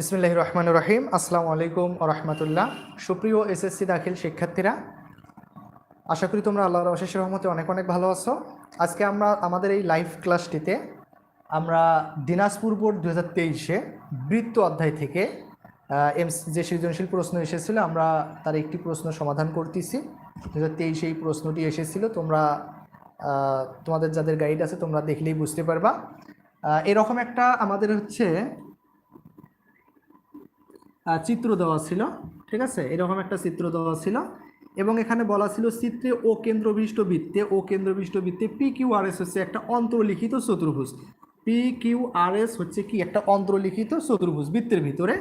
বিসমিল্লাহ রহমান রহিম। আসসালামু আলাইকুম রহমতুল্লাহ। সুপ্রিয় এসএসসি দাখিল শিক্ষার্থীরা, আশা করি তোমরা আল্লাহর অশেষ রহমতে অনেক অনেক ভালো আছো। আজকে আমরা, আমাদের এই লাইভ ক্লাসটিতে আমরা দিনাজপুর বোর্ড দু হাজার তেইশে বৃত্ত অধ্যায় থেকে এম যে সৃজনশীল প্রশ্ন এসেছিল, আমরা তার একটি প্রশ্ন সমাধান করতেছি। দু হাজার তেইশে এই প্রশ্নটি এসেছিল, তোমরা তোমাদের যাদের গাইড আছে, তোমরা দেখলেই বুঝতে পারবা। এরকম একটা আমাদের হচ্ছে চিত্র দেওয়া ছিল, ঠিক আছে? এরকম একটা চিত্র দেওয়া ছিল। এবং এখানে বলা ছিল চিত্রে ও কেন্দ্রবিষ্ট বৃত্তে ও কেন্দ্রবিষ্ট বৃত্তে পি কিউ আর এস হচ্ছে একটা অন্তর্লিখিত চতুর্ভুজ। পি কিউ আর এস হচ্ছে কি? একটা অন্তর্লিখিত চতুর্ভুজ বৃত্তের ভিতরে।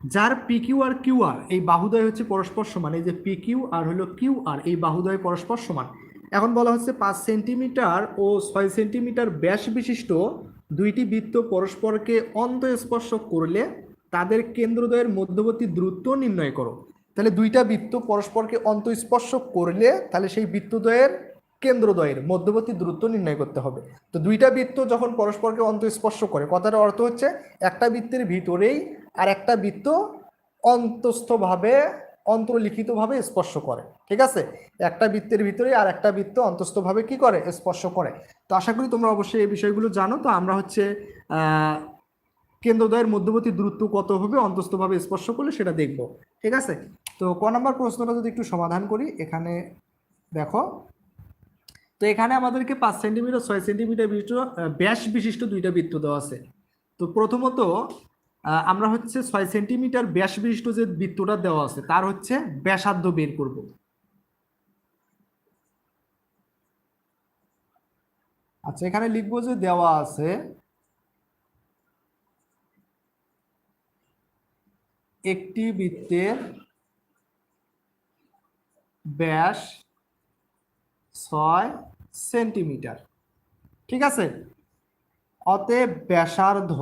যার পি কিউ আর কিউ আর এই বাহুদয় হচ্ছে পরস্পর সমান। এই যে পি কিউ আর হলো কিউ আর এই বাহুদয় পরস্পর সমান। এখন বলা হচ্ছে পাঁচ সেন্টিমিটার ও ছয় সেন্টিমিটার ব্যাস বিশিষ্ট দুইটি বৃত্ত পরস্পরকে অন্তঃস্পর্শ করলে তাদের কেন্দ্রদ্বয়ের মধ্যবর্তী দূরত্ব নির্ণয় করো। তাহলে দুইটা বৃত্ত পরস্পরকে অন্তঃস্পর্শ করলে তাহলে সেই বৃত্তদ্বয়ের কেন্দ্রদ্বয়ের মধ্যবর্তী দূরত্ব নির্ণয় করতে হবে। তো দুইটা বৃত্ত যখন পরস্পরকে অন্তঃস্পর্শ করে কথার অর্থ হচ্ছে একটা বৃত্তের ভিতরেই আর একটা বৃত্ত অন্তস্থভাবে, অন্তর্লিখিতভাবে স্পর্শ করে, ঠিক আছে? একটা বৃত্তের ভিতরে আর একটা বৃত্ত অন্তস্থভাবে কি করে? স্পর্শ করে। তো আশা করি তোমরা অবশ্যই এই বিষয়গুলো জানো। তো আমরা হচ্ছে কেন্দ্রদ্বয়ের মধ্যবর্তী দূরত্ব কত হবে, অন্তস্থভাবে স্পর্শ করলে সেটা দেখব। ঠিক আছে? তো ক নম্বর প্রশ্নটা যদি একটু সমাধান করি, এখানে দেখো। তো এখানে আমাদেরকে পাঁচ সেন্টিমিটার, ছয় সেন্টিমিটার বিশিষ্ট ব্যাস বিশিষ্ট দুইটা বৃত্ত দেওয়া আছে। তো প্রথমত আমরা হচ্ছে ছয় সেন্টিমিটার ব্যাস বিশিষ্ট যে বৃত্তটা দেওয়া আছে, তার হচ্ছে ব্যাসার্ধ বের করব। আচ্ছা এখানে লিখব যে দেওয়া আছে একটি বৃত্তের ব্যাস ছয় সেন্টিমিটার। ঠিক আছে? অতএব ব্যাসার্ধ।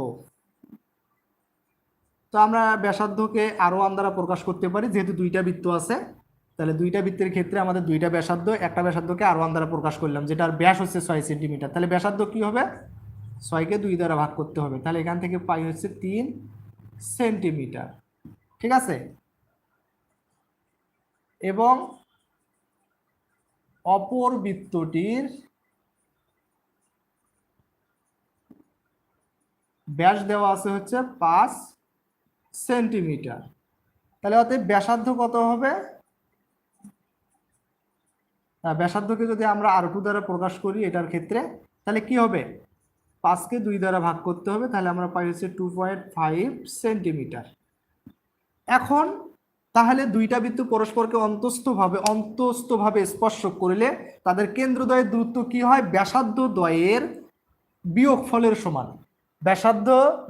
তো আমরা ব্যাসার্ধকে আরও ওয়ান দ্বারা প্রকাশ করতে পারি, যেহেতু দুইটা বৃত্ত আছে, তাহলে দুইটা বৃত্তের ক্ষেত্রে আমাদের দুইটা ব্যাসার্ধ, একটা ব্যাসার্ধকে আর ওয়ান দ্বারা প্রকাশ করলাম, যেটার ব্যাস হচ্ছে ছয় সেন্টিমিটার। তাহলে ব্যাসার্ধ কি হবে? ছয়কে দুই দ্বারা ভাগ করতে হবে। তাহলে এখান থেকে পাই হচ্ছে তিন সেন্টিমিটার। ঠিক আছে? এবং অপর বৃত্তটির ব্যাস দেওয়া আছে হচ্ছে পাঁচ সেন্টিমিটার। তাহলে অতএব ব্যাসার্ধ কত হবে? আহ, ব্যাসার্ধকে যদি আমরা আর টু দ্বারা প্রকাশ করি এটার ক্ষেত্রে তাহলে কি হবে? পাঁচকে দুই দ্বারা ভাগ করতে হবে তাহলে আমরা পাই হচ্ছে টু পয়েন্ট ফাইভ সেন্টিমিটার। এখন তাহলে দুইটা বৃত্ত পরস্পরকে অন্তস্থভাবে অন্তস্থভাবে স্পর্শ করলে তাদের কেন্দ্রদ্বয়ের দূরত্ব কি হয়? ব্যাসার্ধ দ্বয়ের বিয়োগ ফলের সমান। ব্যাসার্ধ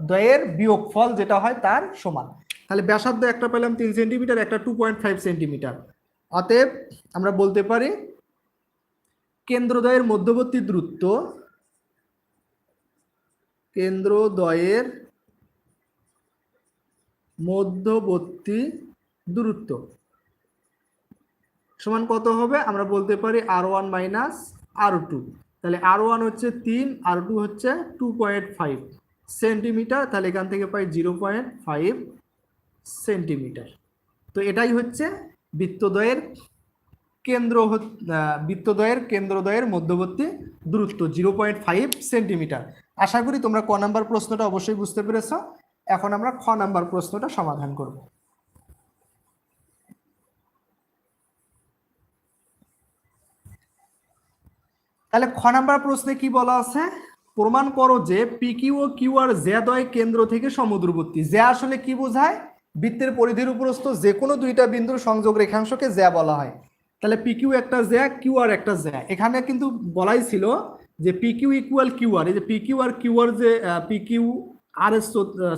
দ্বয়ের বিয়োগ ফল যেটা হয় তার সমান। তাহলে ব্যাসার্ধ একটা পেলাম তিন সেন্টিমিটার, একটা টু পয়েন্ট ফাইভ সেন্টিমিটার। অতএব আমরা বলতে পারি কেন্দ্রদ্বয়ের মধ্যবর্তী দূরত্ব, কেন্দ্রদ্বয়ের মধ্যবর্তী দূরত্ব। সমান কত হবে? আমরা বলতে পারি R one minus R two তাহলে আর ওয়ান হচ্ছে তিন আর টু হচ্ছে টু পয়েন্ট ফাইভ সেন্টিমিটার তাহলে এখান থেকে পাই জিরো পয়েন্ট ফাইভ সেন্টিমিটার তো এটাই হচ্ছে বৃত্তদ্বয়ের কেন্দ্র বৃত্তদ্বয়ের কেন্দ্রদ্বয়ের মধ্যবর্তী দূরত্ব জিরো পয়েন্ট ফাইভ সেন্টিমিটার আশা করি তোমরা ক নাম্বার প্রশ্নটা অবশ্যই বুঝতে পেরেছ। এখন আমরা খ নাম্বার প্রশ্নটা সমাধান করব। তাহলে খ নাম্বার প্রশ্নে কি বলা আছে? প্রমাণ করো যে পি কিউ ও কিউ আর জ্যাদয় কেন্দ্র থেকে সমুদ্রবর্তী। জ্যা আসলে কি বোঝায়? বৃত্তের পরিধির উপরস্থ যে কোনো দুইটা বিন্দুর সংযোগ রেখাংশকে জ্যা বলা হয়। তাহলে পি কিউ একটা জ্যা কিউ আর একটা জ্যা এখানে কিন্তু বলাই ছিল যে P Q equal Q R এই যে পি কিউ আর কিউ আর যে পি কিউ আর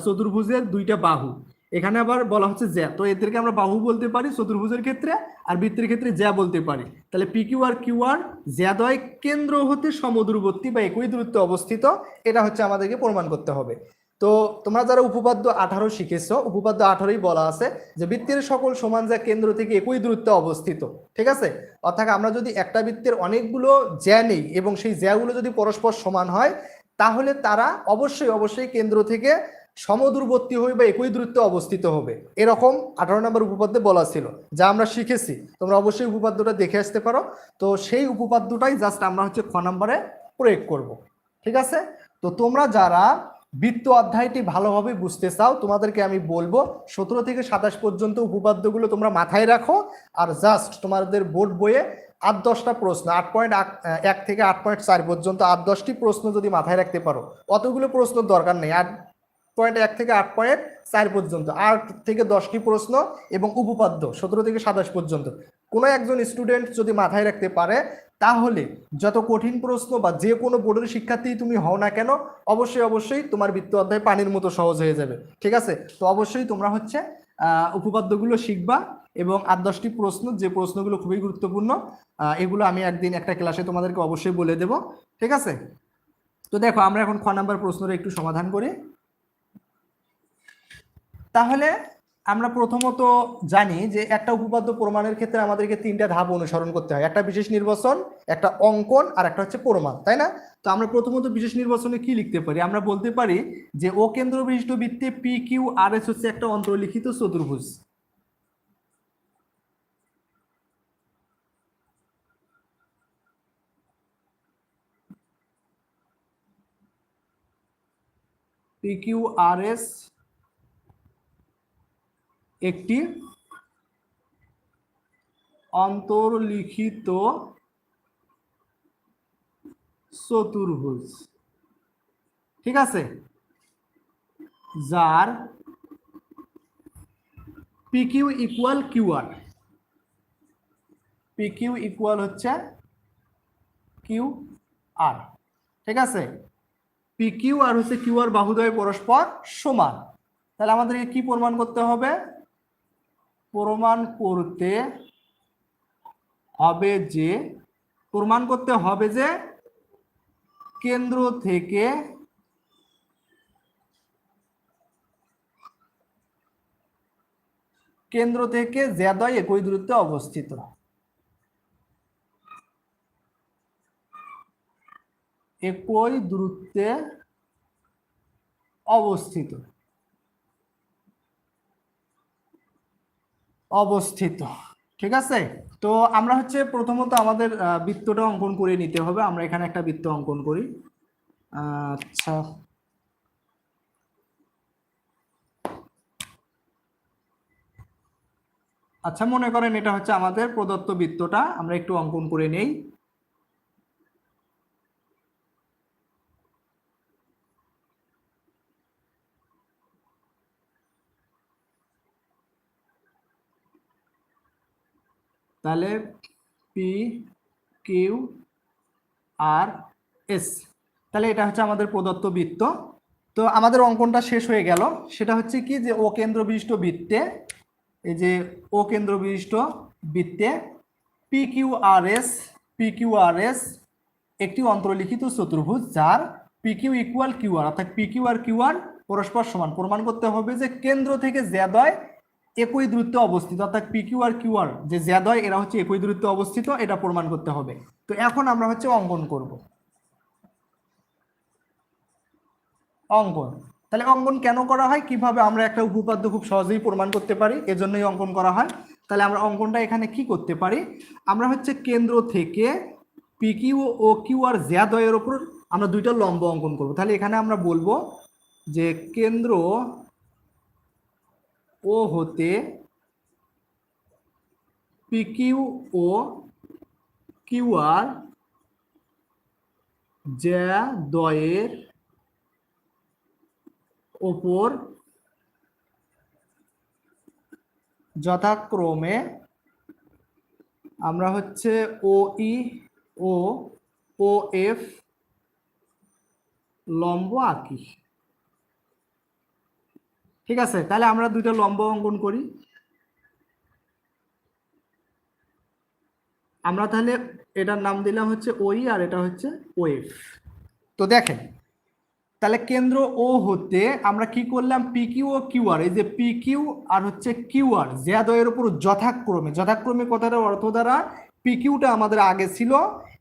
চতুর্ভুজের দুইটা বাহু। এখানে আবার বলা হচ্ছে জ্যা। তো এদেরকে আমরা বাহু বলতে পারি, চতুর্ভুজের ক্ষেত্রে, আর বৃত্তের ক্ষেত্রে জ্যা বলতে পারি। তাহলে পি কিউ আর কিউ আর জ্যাদয় কেন্দ্র হতে সমদূরবর্তী বা একই দূরত্বে অবস্থিত, এটা হচ্ছে আমাদেরকে প্রমাণ করতে হবে। তো তোমরা যারা উপপাদ্য আঠারো শিখেছো, উপপাদ্য আঠারোই বলা আছে যে বৃত্তের সকল সমান যা কেন্দ্র থেকে একই দূরত্বে অবস্থিত। ঠিক আছে? অর্থাৎ আমরা যদি একটা বৃত্তের অনেকগুলো জ্যা নেই এবং সেই জ্যাগুলো যদি পরস্পর সমান হয় তাহলে তারা অবশ্যই অবশ্যই কেন্দ্র থেকে সমদূরবর্তী হবে বা একই দূরত্বে অবস্থিত হবে। এরকম আঠারো নম্বর উপপাদ্যে বলা ছিল, যা আমরা শিখেছি। তোমরা অবশ্যই উপপাদ্যটা দেখে আসতে পারো। তো সেই উপপাদ্যটাই জাস্ট আমরা হচ্ছে খ নম্বরে প্রয়োগ করব। ঠিক আছে? তো তোমরা যারা বৃত্ত অধ্যায়টি ভালোভাবে বুঝতে চাও, তোমাদেরকে আমি বলব, সতেরো থেকে সাতাশ পর্যন্ত উপপাদ্যগুলো তোমরা মাথায় রাখো, আর জাস্ট তোমাদের বোর্ড বইয়ে আট দশটা প্রশ্ন, আট পয়েন্ট এক থেকে আট পয়েন্ট চার পর্যন্ত আট দশটি প্রশ্ন যদি মাথায় রাখতে পারো, অতগুলো প্রশ্ন দরকার নেই। আট পয়েন্ট এক থেকে আট পয়েন্ট চার পর্যন্ত, আট থেকে দশটি প্রশ্ন এবং উপপাদ্য সতেরো থেকে সাতাশ পর্যন্ত। কোনো একজন স্টুডেন্ট যদি মাথায় রাখতে পারে, তাহলে যত কঠিন প্রশ্ন বা যে কোনো বোর্ডের শিক্ষার্থী তুমি হও না কেন, অবশ্যই অবশ্যই তোমার বৃত্ত অধ্যায় পানির মতো সহজ হয়ে যাবে। ঠিক আছে? তো অবশ্যই তোমরা হচ্ছে উপপাদ্যগুলো শিখবা এবং আট দশটি প্রশ্ন, যে প্রশ্নগুলো খুবই গুরুত্বপূর্ণ এগুলো আমি একদিন একটা ক্লাসে তোমাদেরকে অবশ্যই বলে দেব, ঠিক আছে? তো দেখো, আমরা এখন খ নাম্বার প্রশ্নটা একটু সমাধান করি। তাহলে আমরা প্রথমত জানি যে একটা উপপাদ্য প্রমাণের ক্ষেত্রে আমাদেরকে তিনটা ধাপ অনুসরণ করতে হয়, একটা বিশেষ নির্বাচন, একটা অঙ্কন, আর একটা হচ্ছে প্রমাণ, তাই না? তো আমরা প্রথমত বিশেষ নির্বাচনে কি লিখতে পারি? আমরা বলতে পারি যে ও কেন্দ্র বিশিষ্ট বৃত্তে পি কিউ আর এস হচ্ছে একটা অন্তর্লিখিত চতুর্ভুজ। পি কিউ আর এস একটি অন্তর্লিখিত চতুর্ভুজ। ঠিক আছে? যার P Q equal QR P Q equal হচ্ছে কিউ আর ঠিক আছে? পি কিউ আর হচ্ছে কিউ আর পরস্পর সমান। তাহলে আমাদেরকে কি প্রমাণ করতে হবে? প্রমাণ করতে হবে যে, প্রমাণ করতে হবে যে কেন্দ্র থেকে কেন্দ্র থেকে জ্যাদয় একই দূরত্বে অবস্থিত। একই দূরত্বে অবস্থিত। অবস্থিত। ঠিক আছে? তো আমরা হচ্ছে প্রথমত আমাদের বৃত্তটা অঙ্কন করে নিতে হবে। আমরা এখানে একটা বৃত্ত অঙ্কন করি। আচ্ছা। আচ্ছা মনে করেন এটা হচ্ছে আমাদের প্রদত্ত বৃত্তটা। আমরা একটু অঙ্কন করে নেই। তাহলে পি কিউ আর এস তাহলে এটা হচ্ছে আমাদের প্রদত্ত বৃত্ত। তো আমাদের অঙ্কনটা শেষ হয়ে গেল। সেটা হচ্ছে কি যে ও কেন্দ্র বিশিষ্ট বৃত্তে, এই যে ও কেন্দ্র বিশিষ্ট বৃত্তে P Q R S P Q R S একটি অন্তর্লিখিত চতুর্ভুজ যার P Q equal Q R অর্থাৎ পি কিউ আর কিউ আর পরস্পর সমান। প্রমাণ করতে হবে যে কেন্দ্র থেকে জ্যাদয় একই দূরত্বে অবস্থিত, অর্থাৎ পি কিউ আর কিউ আর যে জ্যাদয় এরা হচ্ছে একই দূরত্বে অবস্থিত, এটা প্রমাণ করতে হবে। তো এখন আমরা হচ্ছে অঙ্কন করব। অঙ্কন, তাহলে অঙ্কন কেন করা হয়? কীভাবে আমরা একটা উপপাদ্য খুব সহজেই প্রমাণ করতে পারি? এজন্যই অঙ্কন করা হয়। তাহলে আমরা অঙ্কনটা এখানে কি করতে পারি? আমরা হচ্ছে কেন্দ্র থেকে পি কিউ ও কিউ আর জ্যাদয়ের ওপর আমরা দুইটা লম্ব অঙ্কন করব। তাহলে এখানে আমরা বলব যে কেন্দ্র ও হতে পিকিউ ও কিউআর যা দয়ের ওপর যথাক্রমে আমরা হচ্ছে ও ই ও ও এফ লম্ব আঁকি। ঠিক আছে? তাহলে আমরা দুইটা লম্ব অঙ্কন করি। আমরা তাহলে এটার নাম দিলাম হচ্ছে ওই আর এটা হচ্ছে ওয়েফ তো দেখেন, তাহলে কেন্দ্র ও হতে আমরা কি করলাম? পি কিউ ও কিউ আর এই যে পি কিউ আর হচ্ছে কিউ আর জ্যাদয়ের উপর যথাক্রমে যথাক্রমে কথাটার অর্থ দ্বারা পি কিউটা আমাদের আগে ছিল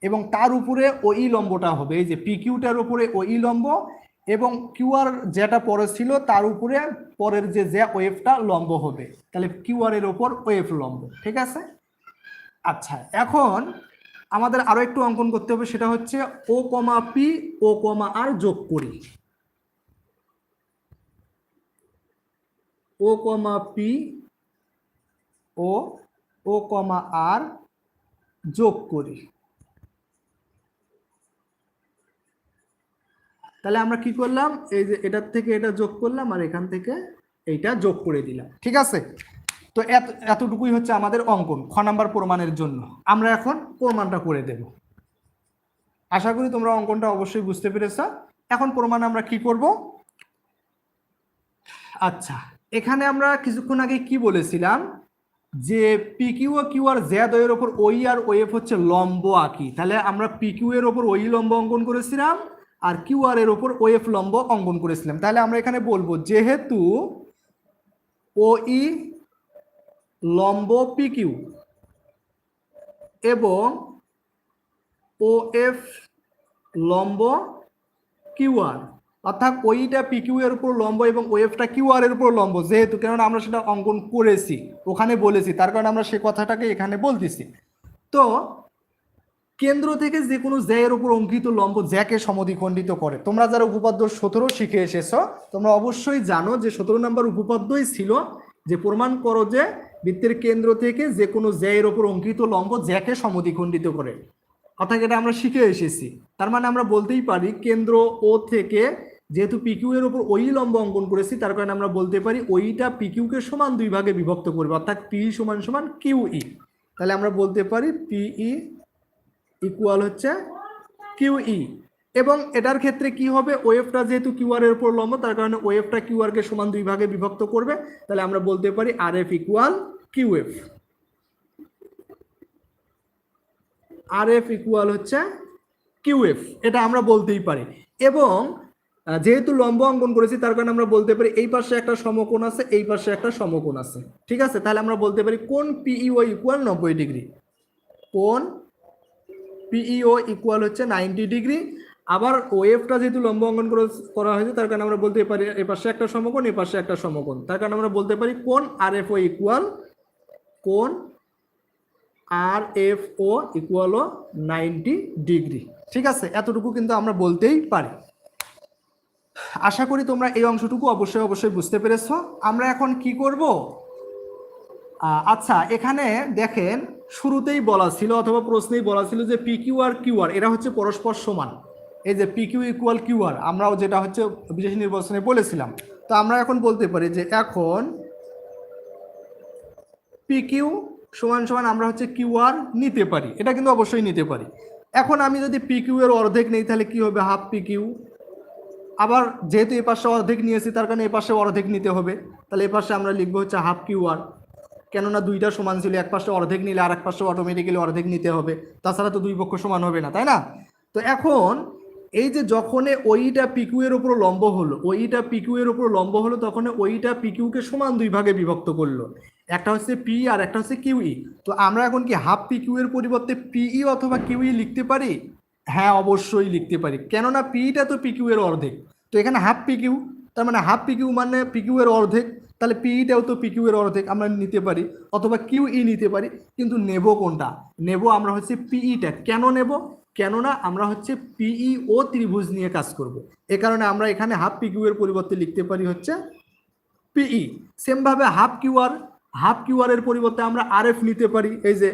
এবং তার উপরে ওই লম্বটা হবে। এই যে পি কিউটার উপরে ওই লম্ব এবং কিউআর যেটা পরে ছিল তার উপরে পরের যে যে ওয়েভটা লম্ব হবে। তাহলে কিউআর এর ওপর ওয়েভ লম্ব, ঠিক আছে? আচ্ছা এখন আমাদের আরও একটু অঙ্কন করতে হবে, সেটা হচ্ছে ও কমা পি, ও কমা আর যোগ করি। ও কমা পি, ও ও কমা আর যোগ করি। তাহলে আমরা কি করলাম? এই যে এটার থেকে এটা যোগ করলাম আর এখান থেকে এইটা যোগ করে দিলাম। ঠিক আছে? তো এত, এতটুকুই হচ্ছে আমাদের অঙ্কন, খ নাম্বার প্রমাণের জন্য। আমরা এখন প্রমাণটা করে দেব। আশা করি তোমরা অঙ্কনটা অবশ্যই বুঝতে পেরেছ। এখন প্রমাণ আমরা কি করব? আচ্ছা এখানে আমরা কিছুক্ষণ আগে কি বলেছিলাম? যে পিকিউ ও কিউ আর জ্যাদ ওয়ের ওপর ওই আর ওয়েফ হচ্ছে লম্ব আঁকি। তাহলে আমরা পিকিউ এর ওপর ওই লম্ব অঙ্কন করেছিলাম। আর কিউ আর এর ওপর ওয়েফ লম্ব অঙ্কন করেছিলাম। তাহলে আমরা এখানে বলব, যেহেতু ও ই লম্ব পিকিউ এবং ও এফ লম্ব কিউআর অর্থাৎ ওইটা পিকিউ এর উপর লম্ব এবং ওয়েফটা কিউআর এর উপর লম্ব, যেহেতু কেননা আমরা সেটা অঙ্কন করেছি, ওখানে বলেছি, তার কারণে আমরা সে কথাটাকে এখানে বলতেছি। তো কেন্দ্র থেকে যে কোনো জ্যায়ের উপর অঙ্কিত লম্ব জ্যাকে সমদ্বিখণ্ডিত করে। তোমরা যারা উপপাদ্য সতেরো শিখে এসেছ, তোমরা অবশ্যই জানো যে সতেরো নম্বর উপপাদ্যই ছিল যে প্রমাণ করো যে বৃত্তের কেন্দ্র থেকে যে কোনো জ্যায়ের উপর অঙ্কিত লম্ব জ্যাকে সমদ্বিখণ্ডিত করে। অর্থাৎ এটা আমরা শিখে এসেছি। তার মানে আমরা বলতেই পারি কেন্দ্র ও থেকে যেহেতু পিকিউ এর উপর ওই লম্ব অঙ্কন করেছি, তার কারণে আমরা বলতে পারি ওইটা পিকিউকে সমান দুই ভাগে বিভক্ত করবে, অর্থাৎ পি সমান সমান কিউ ই তাহলে আমরা বলতে পারি পিই ইকুয়াল হচ্ছে কিউ ই এবং এটার ক্ষেত্রে কি হবে? ওয়েভটা যেহেতু কিউআর এর উপর লম্ব, তার কারণে ওয়েভটা কিউআর কে সমান দুই ভাগে বিভক্ত করবে। তাহলে আমরা বলতে পারি R F equal QF R F equal হচ্ছে কিউএফ এটা আমরা বলতেই পারি। এবং যেহেতু লম্ব অঙ্কন করেছি, তার কারণে আমরা বলতে পারি এই পাশে একটা সমকোণ আছে, এই পাশে একটা সমকোণ আছে। ঠিক আছে? তাহলে আমরা বলতে পারি কোন পিইও ইকুয়াল নব্বই ডিগ্রি? কোন পিইও ইকুয়াল হচ্ছে নাইনটি ডিগ্রি আবার ওয়েভটা যেহেতু লম্ব অঙ্কন করে- করা হয়েছে, তার কারণে আমরা বলতে পারি এ পাশে একটা সমকোণ, এ পাশে একটা সমকোণ। তার কারণে আমরা বলতে পারি কোন আর এফ ও ইকুয়াল কোন আর এফ ও ইকুয়াল ও নাইনটি ডিগ্রি ঠিক আছে? এতটুকু কিন্তু আমরা বলতেই পারি। আশা করি তোমরা এই অংশটুকু অবশ্যই অবশ্যই বুঝতে পেরেছ। আমরা এখন কি করব? আচ্ছা এখানে দেখেন শুরুতেই বলা ছিল অথবা প্রশ্নেই বলা ছিল যে পি কিউ আর কিউ আর এরা হচ্ছে পরস্পর সমান। এই যে P Q equal Q R আমরাও যেটা হচ্ছে বিশেষ নির্বাচনে বলেছিলাম। তো আমরা এখন বলতে পারি যে এখন পি কিউ সমান সমান আমরা হচ্ছে কিউ আর নিতে পারি। এটা কিন্তু অবশ্যই নিতে পারি। এখন আমি যদি পি কিউ এর অর্ধেক নেই, তাহলে কি হবে হাফ পি কিউ আবার যেহেতু এ পাশে অর্ধেক নিয়েছি, তার কারণে এ পাশে অর্ধেক নিতে হবে। তাহলে এ পাশে আমরা লিখব হচ্ছে হাফ কিউ আর কেননা দুইটা সমান ছিল, এক পাশে অর্ধেক নিলে আর এক পাশে অটোমেটিক্যালি অর্ধেক নিতে হবে। তাছাড়া তো দুই পক্ষ সমান হবে না, তাই না? তো এখন এই যে যখন ওইটা পিকিউ এর উপর লম্ব হলো, ওইটা পিকিউ এর উপর লম্ব হলো তখন ওইটা পিকিউকে সমান দুই ভাগে বিভক্ত করল। একটা হচ্ছে পি আর একটা হচ্ছে কিউই তো আমরা এখন কি হাফ পিকিউ এর পরিবর্তে পিই অথবা কিউই লিখতে পারি? হ্যাঁ অবশ্যই লিখতে পারি। কেননা পিটা তো পিকিউ এর অর্ধেক। তো এখানে হাফ পিকিউ তার মানে হাফ পিকিউ মানে পিকিউ এর অর্ধেক। তাহলে পিইটাও তো পিকিউ এর অর্ধেক আমরা নিতে পারি, অথবা কিউ ই নিতে পারি, কিন্তু নেব কোনটা? নেব আমরা হচ্ছে পিইটা কেন নেব? কেননা আমরা হচ্ছে পিই ও ত্রিভুজ নিয়ে কাজ করব। এ কারণে আমরা এখানে হাফ পিকিউ এর পরিবর্তে লিখতে পারি হচ্ছে পিই সেমভাবে হাফ কিউআর হাফ কিউআর এর পরিবর্তে আমরা আরএফ নিতে পারি, এই যে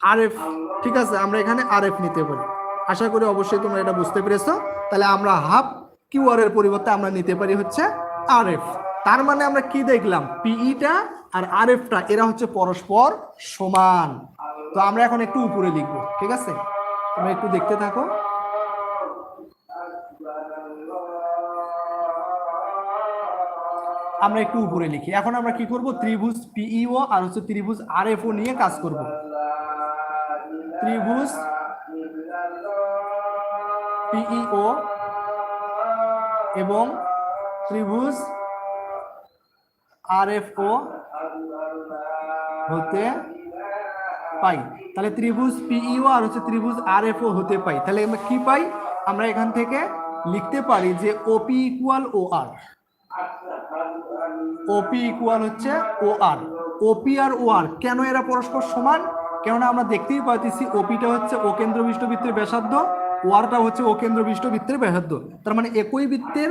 আরএফ ঠিক আছে? আমরা এখানে আরএফ নিতে পারি। আশা করি অবশ্যই তোমরা এটা বুঝতে পেরেছ। তাহলে আমরা হাফ কিউআর এর পরিবর্তে আমরা নিতে পারি হচ্ছে আরএফ তার মানে আমরা কি দেখলাম? পিইটা আর আরএফটা এরা হচ্ছে পরস্পর সমান। তো আমরা এখন একটু উপরে লিখব, ঠিক আছে? তোমরা একটু দেখতে থাকো। আমরা একটু উপরে লিখি। এখন আমরা কি করব? ত্রিভুজ পিইও আর হচ্ছে ত্রিভুজ আরএফও নিয়ে কাজ করব। ত্রিভুজ পিইও এবং ত্রিভুজ আরএফও হতে পাই। তাহলে ত্রিভুজ পিইও আর হচ্ছে ত্রিভুজ আরএফও হতে পাই। তাহলে আমরা কি পাই? আমরা এখান থেকে লিখতে পারি যে ওপি ইকুয়াল ও আর ওপি ইকুয়াল হচ্ছে ও আর ওপি আর ও আর কেন এরা পরস্পর সমান? কেননা আমরা দেখতেই পাইতেছি ওপিটা হচ্ছে ও কেন্দ্র বৃত্তের ব্যাসার্ধ ওয়ারটা হচ্ছে ও কেন্দ্র বৃত্তের ব্যাসার্ধ। তার মানে একই বৃত্তের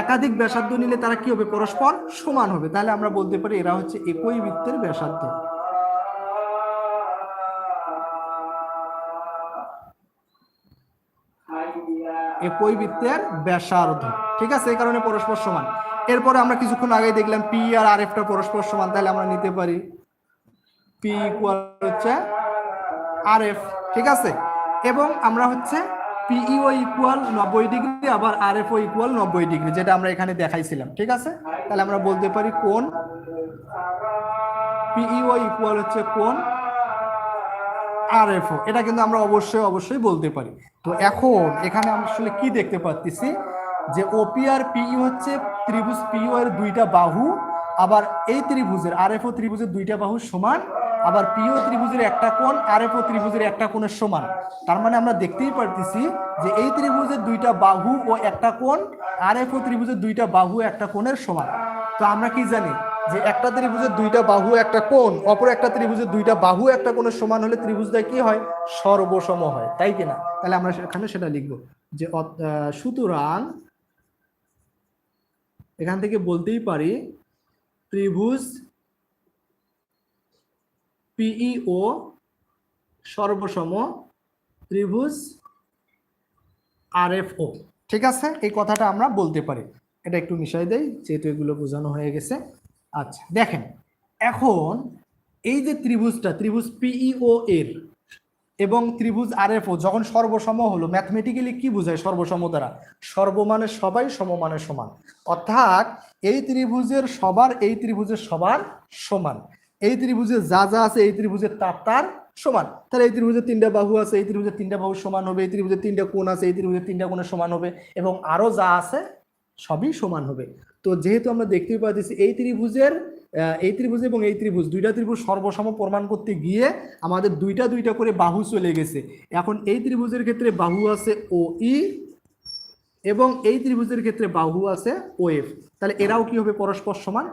একাধিক ব্যাসার্ধ নিলে তারা কি হবে? পরস্পর সমান হবে। তাহলে আমরা বলতে পারি এরা হচ্ছে একই বৃত্তের ব্যাসার্ধ। একই বৃত্তের ব্যাসার্ধ। ঠিক আছে? এই কারণে পরস্পর সমান। এরপরে আমরা কিছুক্ষণ আগে দেখলাম পি আর আর এফটা পরস্পর সমান। তাহলে আমরা নিতে পারি পি ইকুয়াল হচ্ছে আর এফ ঠিক আছে? এবং আমরা হচ্ছে পিইও ইকুয়াল নব্বই ডিগ্রি আবার আর এফ ও ইকুয়াল নব্বই ডিগ্রি যেটা আমরা এখানে দেখাইছিলাম, ঠিক আছে? তাহলে আমরা বলতে পারি কোন পিইও ইকুয়াল হচ্ছে কোন আর এফ ও এটা কিন্তু আমরা অবশ্যই অবশ্যই বলতে পারি। তো এখন এখানে আমরা আসলে কি দেখতে পাচ্ছি যে ওপি আর পিই হচ্ছে ত্রিভুজ পিইও এর দুইটা বাহু, আবার এই ত্রিভুজের আর এফ ও ত্রিভুজের দুইটা বাহু সমান আবার পিও ত্রিভুজের একটা কোণ আর এফ ও ত্রিভুজের একটা কোণের সমান। তার মানে আমরা দেখতেই পারতেছি যে এই ত্রিভুজের দুইটা বাহু ও একটা কোণ আর এফ ও ত্রিভুজের দুইটা বাহু একটা কোণের সমান। তো আমরা কি জানি যে একটা ত্রিভুজের দুইটা বাহু একটা কোণ, অপর একটা ত্রিভুজের দুইটা বাহু একটা কোণের সমান হলে ত্রিভুজটা কি হয়? সর্বসম হয়। তাই কিনা তাহলে আমরা এখানে সেটা লিখব যে সুতরাং এখান থেকে বলতেই পারি ত্রিভুজ পিইও সর্বসম ত্রিভুজ আরএফও ঠিক আছে? এই কথাটা আমরা বলতে পারি। এটা একটু মিশাই দেই, যেহেতু এগুলো বোঝানো হয়ে গেছে। আচ্ছা দেখেন, এখন এই যে ত্রিভুজটা, ত্রিভুজ পিইও এর এবং ত্রিভুজ আরএফও যখন সর্বসম হলো ম্যাথমেটিক্যালি কি বোঝায় সর্বসম দ্বারা? সর্বমানের সবাই সমমানের সমান। অর্থাৎ এই ত্রিভুজের সবার, এই ত্রিভুজের সবার সমান। এই ত্রিভুজে যা যা আছে, এই ত্রিভুজের তার তার সমান। তাহলে এই ত্রিভুজের তিনটা বাহু আছে, এই ত্রিভুজের তিনটা বাহু সমান হবে, এই ত্রিভুজের তিনটা কোণ আছে, এই ত্রিভুজের তিনটা কোণের সমান হবে, এবং আরও যা আছে সবই সমান হবে। তো যেহেতু আমরা দেখতেই পাচ্ছি এই ত্রিভুজের এই ত্রিভুজ এবং এই ত্রিভুজ, দুইটা ত্রিভুজ সর্বসম প্রমাণ করতে গিয়ে আমাদের দুইটা দুইটা করে বাহু চলে গেছে। এখন এই ত্রিভুজের ক্ষেত্রে বাহু আছে ও ই এবং এই ত্রিভুজের ক্ষেত্রে বাহু আছে ও এফ। তাহলে এরাও কি হবে পরস্পর সমান?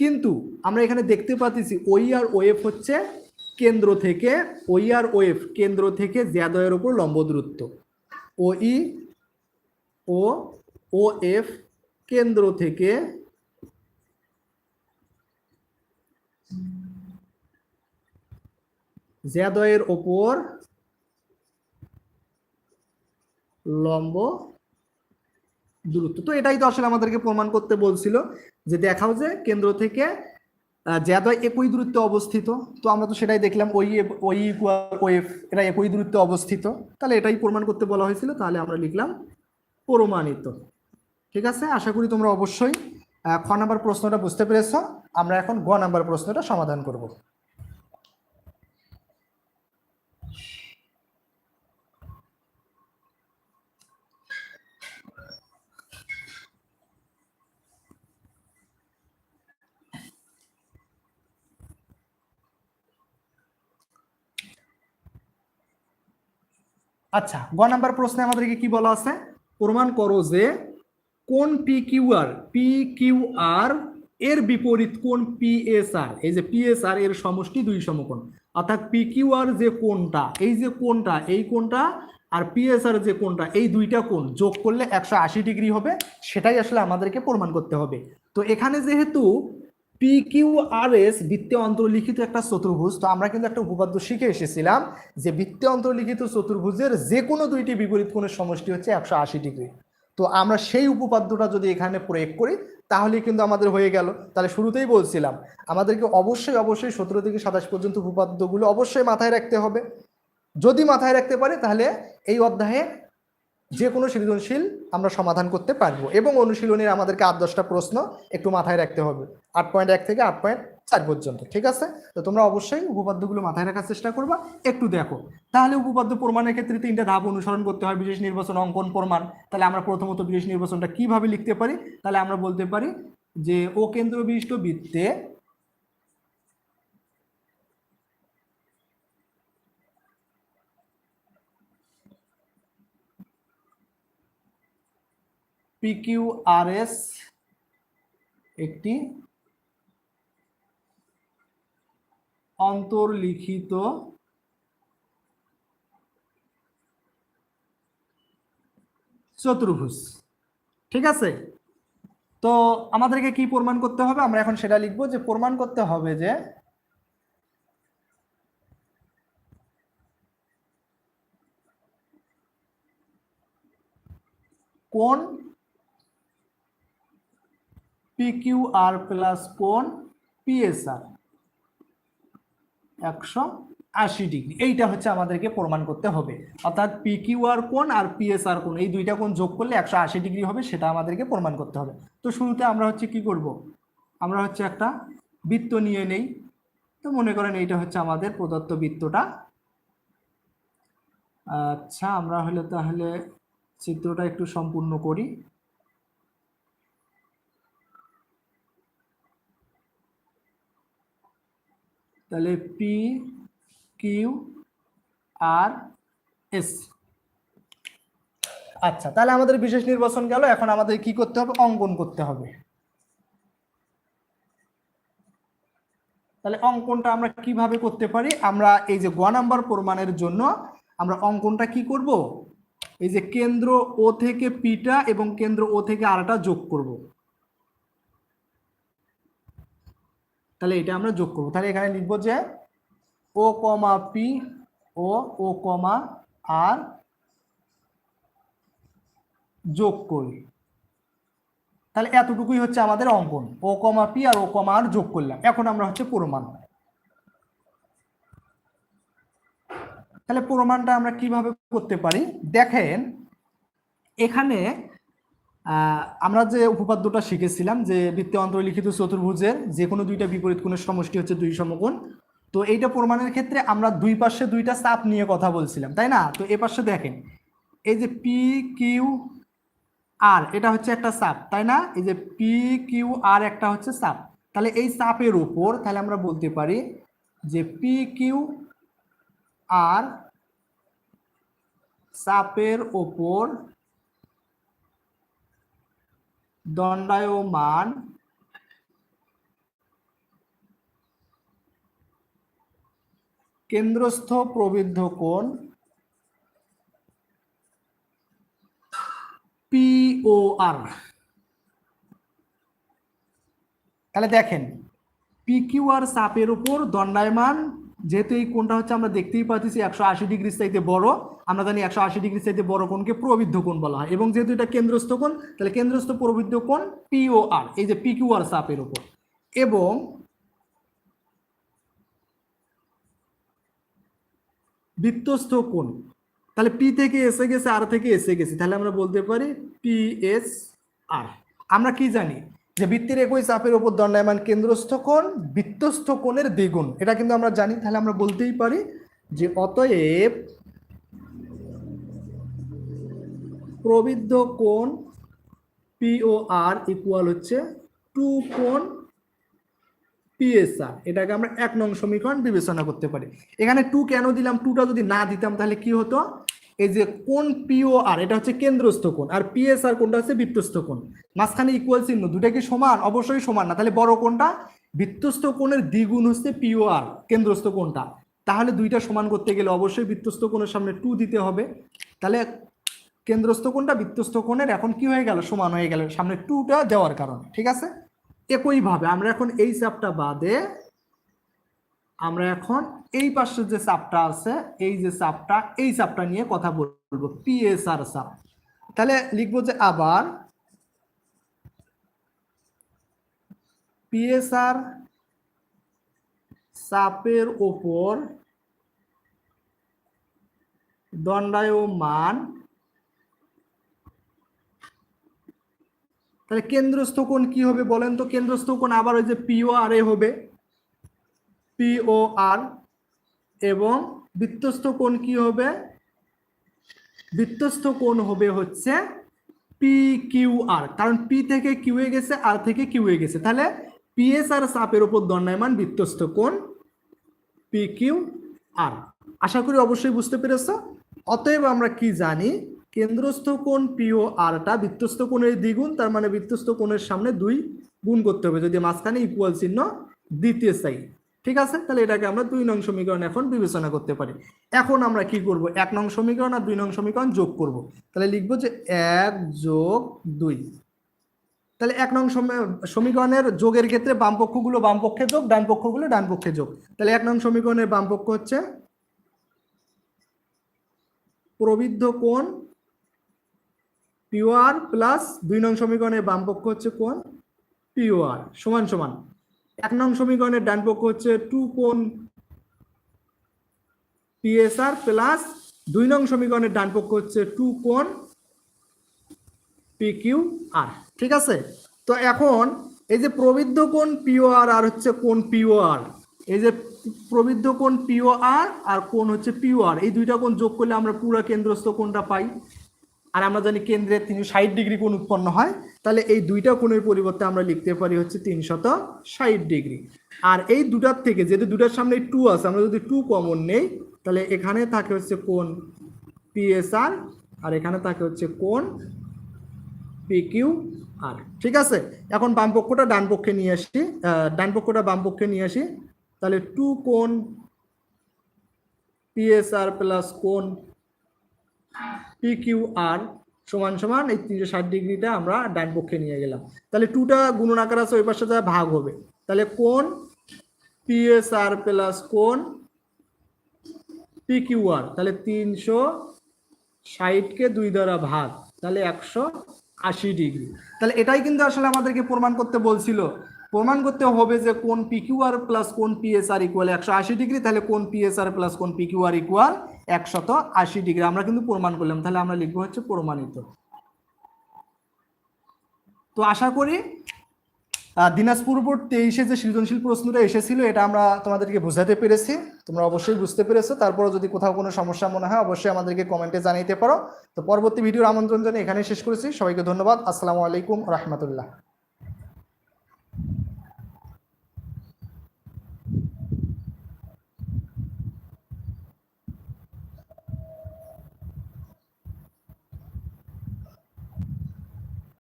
কিন্তু আমরা এখানে দেখতে পাচ্ছি ওই আর ওএফ হচ্ছে কেন্দ্র থেকে, ওই আর ওএফ কেন্দ্র থেকে জ্যাদয়ের ওপর লম্ব দূরত্ব। ও ই ও ও এফ কেন্দ্র থেকে জ্যাদয়ের ওপর লম্ব দূরত্ব। তো এটাই তো আসলে আমাদেরকে প্রমাণ করতে বলছিল। যে দেখাও যে কেন্দ্র থেকে জ্যাদয় একই দূরত্বে অবস্থিত, তো আমরা তো সেটাই দেখলাম ওই ওই ইকুয়াল ওয়েফ এটা একই দূরত্বে অবস্থিত। তাহলে এটাই প্রমাণ করতে বলা হয়েছিল, তাহলে আমরা লিখলাম প্রমাণিত। ঠিক আছে? আশা করি তোমরা অবশ্যই খ নাম্বার প্রশ্নটা বুঝতে পেরেছ। আমরা এখন গ নাম্বার প্রশ্নটা সমাধান করব। আচ্ছা গ নাম্বার প্রশ্নে আমাদেরকে কি বলা আছে? প্রমাণ করো যে কোন P Q R P Q R এর বিপরীত কোন পি এস আর এই যে পি এস আর এর সমষ্টি দুই সমকোণ। অর্থাৎ পি কিউ আর যে কোনটা এই যে কোনটা এই কোনটা আর পি এস আর যে কোনটা এই দুইটা কোণ যোগ করলে একশো আশি ডিগ্রি হবে, সেটাই আসলে আমাদেরকে প্রমাণ করতে হবে। তো এখানে যেহেতু পি কিউ আর অন্তর্লিখিত একটা চতুর্ভুজ। তো আমরা কিন্তু একটা উপপাদ্য শিখে এসেছিলাম যে বৃত্তে অন্তর্লিখিত চতুর্ভুজের যে কোনো দুইটি বিপরীত কোণের সমষ্টি হচ্ছে একশো আশি ডিগ্রি। তো আমরা সেই উপপাদ্যটা যদি এখানে প্রয়োগ করি, তাহলে কিন্তু আমাদের হয়ে গেল। তাহলে শুরুতেই বলছিলাম, আমাদেরকে অবশ্যই অবশ্যই সতেরো থেকে সাতাশ পর্যন্ত উপপাদ্যগুলো অবশ্যই মাথায় রাখতে হবে। যদি মাথায় রাখতে পারি, তাহলে এই অধ্যায়ে যে কোনো সৃজনশীল আমরা সমাধান করতে পারব এবং অনুশীলনের আমাদেরকে আট দশটা প্রশ্ন একটু মাথায় রাখতে হবে। আট পয়েন্ট এক থেকে আট পয়েন্ট চার পর্যন্ত, ঠিক আছে? তো তোমরা অবশ্যই উপপাদ্যগুলো মাথায় রাখার চেষ্টা করবা, একটু দেখো। তাহলে উপপাদ্য প্রমাণের ক্ষেত্রে তিনটা ধাপ অনুসরণ করতে হয়, বিশেষ নির্বাচন অঙ্কন প্রমাণ। তাহলে আমরা প্রথমত বিশেষ নির্বাচনটা কীভাবে লিখতে পারি? তাহলে আমরা বলতে পারি যে ও কেন্দ্র বিশিষ্ট বৃত্তে পি কিউ আর এস একটি অন্তর্লিখিত চতুর্ভুজ। ঠিক আছে? তো আমাদেরকে কি প্রমাণ করতে হবে? আমরা এখন সেটা লিখব যে প্রমাণ করতে হবে যে কোন পি কিউ আর প্লাস কোন? পিএসআর। একশো আশি ডিগ্রি। এইটা হচ্ছে আমাদেরকে প্রমাণ করতে হবে। অর্থাৎ পি কিউ আর কোন আর পিএসআর কোন, এই দুইটা কোন যোগ করলে একশো আশি ডিগ্রি হবে সেটা আমাদেরকে প্রমাণ করতে হবে। তো শুরুতে আমরা হচ্ছে কি করব? আমরা হচ্ছে একটা বৃত্ত নিয়ে নেই। তো মনে করেন এইটা হচ্ছে আমাদের প্রদত্ত বৃত্তটা। আচ্ছা আমরা হলে তাহলে চিত্রটা একটু সম্পূর্ণ করি। তাহলে পি কিউ আর এস আচ্ছা তাহলে আমাদের বিশেষ নির্বাচন গেল। এখন আমাদের কি করতে হবে? অঙ্কন করতে হবে। তাহলে অঙ্কনটা আমরা কীভাবে করতে পারি? আমরা এই যে গ নাম্বার প্রমাণের জন্য আমরা অঙ্কনটা কি করব? এই যে কেন্দ্র ও থেকে পিটা এবং কেন্দ্র ও থেকে আরটা যোগ করব। তাহলে এটা আমরা যোগ করব। তাহলে এখানে লিখব যে ও কমা পি ও ও কমা আর যোগ করি। তাহলে এতটুকুই হচ্ছে আমাদের অঙ্কন। ও কমা পি আর ও কমা আর যোগ করলাম। এখন আমরা হচ্ছে প্রমাণ। তাহলে প্রমাণটা আমরা কীভাবে করতে পারি? দেখেন, এখানে আমরা যে উপপাদ্যটা শিখেছিলাম যে বৃত্তে অন্তর্লিখিত চতুর্ভুজের যে কোনো দুইটা বিপরীত কোণের সমষ্টি হচ্ছে দুই সমকোণ, তো এইটা প্রমাণের ক্ষেত্রে আমরা দুই পাশে দুইটা চাপ নিয়ে কথা বলছিলাম, তাই না? তো এ পাশে দেখেন, এই যে পি কিউ আর এটা হচ্ছে একটা চাপ, তাই না? এই যে পি কিউ আর একটা হচ্ছে চাপ, তাহলে এই চাপের উপর তাহলে আমরা বলতে পারি যে পি কিউ আর চাপের ওপর দণ্ডায়মান কেন্দ্রস্থ প্রবৃদ্ধ কোণ পিওআর তাহলে দেখেন পিকিউআর চাপের উপর দণ্ডায়মান যেহেতু এই কোণটা হচ্ছে আমরা দেখতেই পাচ্ছি একশো আশি ডিগ্রি চাইতে বড়, আমরা জানি একশো আশি ডিগ্রি চাইতে বড় কোণকে প্রবৃদ্ধ কোণ বলা হয়। এবং যেহেতু এটা কেন্দ্রস্থ কোণ, তাহলে কেন্দ্রস্থ প্রবৃদ্ধ কোণ পিওআর এই যে পিকিউআর চাপের উপর। এবং বৃত্তস্থ কোণ, তাহলে পি থেকে এসে গেছে আর থেকে এসে গেছে, তাহলে আমরা বলতে পারি পি এস আর আমরা কি জানি? যে বৃত্তির একই চাপের উপর দণ্ডায়মান কেন্দ্রস্থ কোণ, বৃত্তস্থ কোণের দ্বিগুণ। এটা কিন্তু আমরা জানি, তাহলে আমরা বলতেই পারি যে অতএব প্রবৃদ্ধ কোণ পিওআর ইকুয়াল হচ্ছে টু কোণ পিএসআর এটাকে আমরা এক নং সমীকরণ বিবেচনা করতে পারি। এখানে টু কেন দিলাম? টুটা যদি না দিতাম, তাহলে কি হতো? এই যে কোন পিও আর এটা হচ্ছে কেন্দ্রস্থ কোণ, আর পিএসআর কোনটা হচ্ছে বৃত্তস্থ কোণ। মাঝখানে ইকুয়াল চিহ্ন, দুটা কি সমান? অবশ্যই সমান না, তাহলে বড় কোনটা বৃত্তস্থ কোণের দ্বিগুণ হচ্ছে পিও আর কেন্দ্রস্থ কোণটা। তাহলে দুইটা সমান করতে গেলে অবশ্যই বৃত্তস্থ কোণের সামনে টু দিতে হবে। তাহলে কেন্দ্রস্থ কোণটা বৃত্তস্থ কোণের, এখন কি হয়ে গেল? সমান হয়ে গেল, সামনে টুটা দেওয়ার কারণে, ঠিক আছে? একইভাবে আমরা এখন এই চাপটা বাদে আমরা এখন এই পাশের যে চাপটা আছে, এই যে চাপটা, এই চাপটা নিয়ে কথা বলব পিএসআর চাপ। তাহলে লিখব যে আবার পিএসআর চাপের ওপর দণ্ডায়মান তাহলে কেন্দ্রস্থ কোণ কি হবে বলেন তো? কেন্দ্রস্থ কোণ আবার ওই যে পিও আর এ হবে। পিও আর এবং বৃত্তস্থ কোণ কি হবে? বৃত্তস্থ কোণ হবে হচ্ছে পি কিউ আর কারণ পি থেকে কিউ এ গেছে আর থেকে কিউ এ গেছে। তাহলে পিএস আর চাপের উপর দণ্ডায়মান বৃত্তস্থ কোণ পি কিউ আর আশা করি অবশ্যই বুঝতে পেরেছ। অতএব আমরা কি জানি কেন্দ্রস্থ কোণ পিও আরটা বৃত্তস্থ কোণের দ্বিগুণ, তার মানে বৃত্তস্থ কোণের সামনে দুই গুণ করতে হবে, যদি মাঝখানে ইকুয়াল চিহ্ন দ্বিতীয় চাই ঠিক আছে? তাহলে এটাকে আমরা দুই নং সমীকরণ এখন বিবেচনা করতে পারি। এখন আমরা কি করব? এক নং সমীকরণ আর দুই নং সমীকরণ যোগ করব। তাহলে লিখব যে এক যোগ দুই। তাহলে এক নং সমী- সমীকরণের যোগের ক্ষেত্রে বাম পক্ষগুলো বাম যোগ, ডান পক্ষগুলো ডান পক্ষে যোগ। তাহলে এক নং সমীকরণের বামপক্ষ হচ্ছে প্রবৃদ্ধ কোণ পিওআর প্লাস দুই নং সমীকরণের বাম পক্ষ হচ্ছে কোণ? পিওআর সমান সমান। এক নং সমীকরণের ডান পক্ষ হচ্ছে টু কোণ পিএসআর প্লাস দুই নং সমীকরণের ডান পক্ষ হচ্ছে টু কোণ পিকিউ আর ঠিক আছে? তো এখন এই যে প্রবৃদ্ধ কোণ পিওআর আর হচ্ছে কোণ পিওআর এই যে প্রবৃদ্ধ কোণ পিওআর আর কোন হচ্ছে পিওআর এই দুইটা কোন যোগ করলে আমরা পুরা কেন্দ্রস্থ কোনটা পাই। আর আমরা জানি কেন্দ্রে তিনশো ষাট ডিগ্রি কোণ উৎপন্ন হয়, তাহলে এই দুইটা কোণের পরিবর্তে আমরা লিখতে পারি হচ্ছে তিনশত ষাট ডিগ্রি। আর এই দুটার থেকে যেহেতু দুটার সামনে টু আছে, আমরা যদি টু কমন নেই, তাহলে এখানে থাকে হচ্ছে কোণ পিএসআর আর এখানে থাকে হচ্ছে কোণ পিকিউ আর ঠিক আছে? এখন বাম পক্ষটা ডান পক্ষে নিয়ে আসি ডান পক্ষটা বাম পক্ষে নিয়ে আসি, তাহলে টু কোণ পিএসআর প্লাস কোণ পিকিউ আর সমান সমান এই তিনশো ষাট ডিগ্রিটা আমরা ডান পক্ষে নিয়ে গেলাম। তাহলে টুটা গুণন আকার আছে, ওই পাশে ভাগ হবে। তাহলে কোণ পিএসআর প্লাস কোণ পিকিউ আর তাহলে তিনশো ষাটকে দুই দ্বারা ভাগ, তাহলে একশো আশি ডিগ্রি। তাহলে এটাই কিন্তু আসলে আমাদেরকে প্রমাণ করতে বলছিল প্রমাণ করতে হবে যে কোন পিকিউআর প্লাস কোন পিএসআর ইকুয়াল একশো আশি ডিগ্রি তাহলে কোন পিএসআর প্লাস কোন পিকিউআর ইকুয়াল একশত আশি ডিগ্রি আমরা কিন্তু প্রমাণ করলাম, তাহলে আমরা লিখব হচ্ছে প্রমাণিত। তো আশা করি দিনাজপুর বোর্ড তেইশে যে সৃজনশীল প্রশ্নটা এসেছিল, এটা আমরা তোমাদেরকে বোঝাতে পেরেছি। তোমরা অবশ্যই বুঝতে পেরেছ। তারপরে যদি কোথাও কোনো সমস্যা মনে হয়, অবশ্যই আমাদেরকে কমেন্টে জানাইতে পারো। তো পরবর্তী ভিডিওর আমন্ত্রণ জানিয়ে এখানে শেষ করেছি। সবাইকে ধন্যবাদ। আসসালামু আলাইকুম রহমতুল্লাহ।